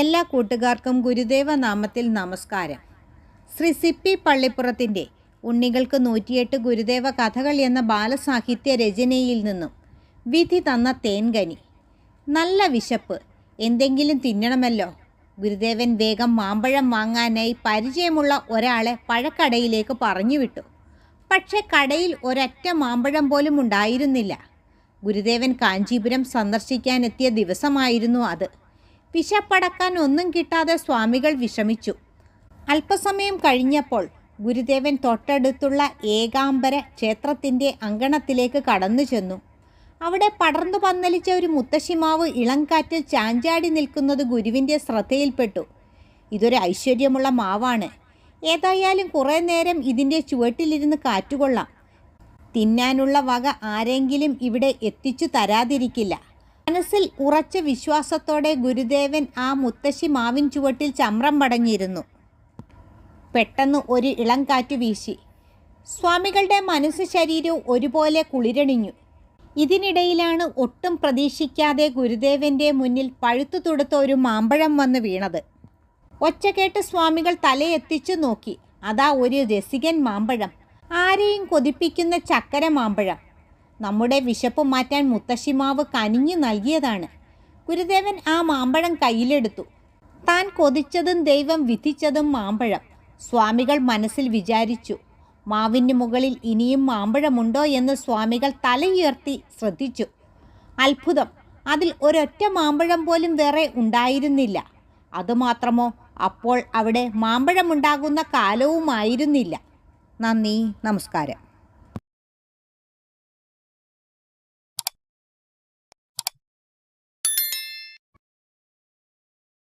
എല്ലാ കൂട്ടുകാർക്കും ഗുരുദേവ നാമത്തിൽ നമസ്കാരം. ശ്രീ സിപ്പി പള്ളിപ്പുറത്തിന്റെ ഉണ്ണികൾക്ക് നൂറ്റിയെട്ട് ഗുരുദേവ കഥകൾ എന്ന ബാലസാഹിത്യ രചനയിൽ നിന്നും വിധി തന്ന തേൻകനി. നല്ല വിശപ്പ്. എന്തെങ്കിലും തിന്നണമല്ലോ? ഗുരുദേവൻ വേഗം മാമ്പഴം വാങ്ങാനായി പരിചയമുള്ള ഒരാളെ പഴക്കടയിലേക്ക് പറഞ്ഞു വിട്ടു പക്ഷേ കടയിൽ ഒരറ്റ മാമ്പഴം പോലും ഉണ്ടായിരുന്നില്ല. ഗുരുദേവൻ കാഞ്ചീപുരം സന്ദർശിക്കാനെത്തിയ ദിവസമായിരുന്നു അത്. വിശപ്പടക്കാൻ ഒന്നും കിട്ടാതെ സ്വാമികൾ വിഷമിച്ചു. അല്പസമയം കഴിഞ്ഞപ്പോൾ ഗുരുദേവൻ തൊട്ടടുത്തുള്ള ഏകാംബര ക്ഷേത്രത്തിന്റെ അങ്കണത്തിലേക്ക് കടന്നു ചെന്നു. അവിടെ പടർന്നു പന്നലിച്ച ഒരു മുത്തശ്ശിമാവ് ഇളംകാറ്റിൽ ചാഞ്ചാടി നിൽക്കുന്നത് ഗുരുവിന്റെ ശ്രദ്ധയിൽപ്പെട്ടു. ഇതൊരു ഐശ്വര്യമുള്ള മാവാണ്. ഏതായാലും കുറേ നേരം ഇതിന്റെ ചുവട്ടിലിരുന്ന് കാറ്റുകൊള്ളാം. തിന്നാനുള്ള വക ആരെങ്കിലും ഇവിടെ എത്തിച്ചു തരാതിരിക്കില്ല. മനസ്സിൽ ഉറച്ച വിശ്വാസത്തോടെ ഗുരുദേവൻ ആ മുത്തശ്ശി മാവിൻ ചുവട്ടിൽ ചമ്രം പടഞ്ഞിരുന്നു പെട്ടെന്ന് ഒരു ഇളം കാറ്റ് വീശി. സ്വാമികളുടെ മനസ്സ് ശരീരവും ഒരുപോലെ കുളിരണിഞ്ഞു. ഇതിനിടയിലാണ് ഒട്ടും പ്രതീക്ഷിക്കാതെ ഗുരുദേവന്റെ മുന്നിൽ പഴുത്തു തുടുത്ത ഒരു മാമ്പഴം വന്ന് വീണത്. ഒച്ച കേട്ട് സ്വാമികൾ തലയെത്തിച്ചു നോക്കി. അതാ ഒരു രസികൻ മാമ്പഴം. ആരെയും കൊതിപ്പിക്കുന്ന ചക്കര മാമ്പഴം. നമ്മുടെ വിശപ്പ് മാറ്റാൻ മുത്തശ്ശിമാവ് കനിഞ്ഞു നൽകിയതാണ്. ഗുരുദേവൻ ആ മാമ്പഴം കയ്യിലെടുത്തു. താൻ കൊതിച്ചതും ദൈവം വിധിച്ചതും മാമ്പഴം. സ്വാമികൾ മനസ്സിൽ വിചാരിച്ചു മാവിന് മുകളിൽ ഇനിയും മാമ്പഴമുണ്ടോ? എന്ന് സ്വാമികൾ തലയുയർത്തി ശ്രദ്ധിച്ചു. അത്ഭുതം! അതിൽ ഒരൊറ്റ മാമ്പഴം പോലും വേറെ ഉണ്ടായിരുന്നില്ല. അതുമാത്രമോ അപ്പോൾ അവിടെ മാമ്പഴമുണ്ടാകുന്ന കാലവുമായിരുന്നില്ല. നന്ദി നമസ്കാരം.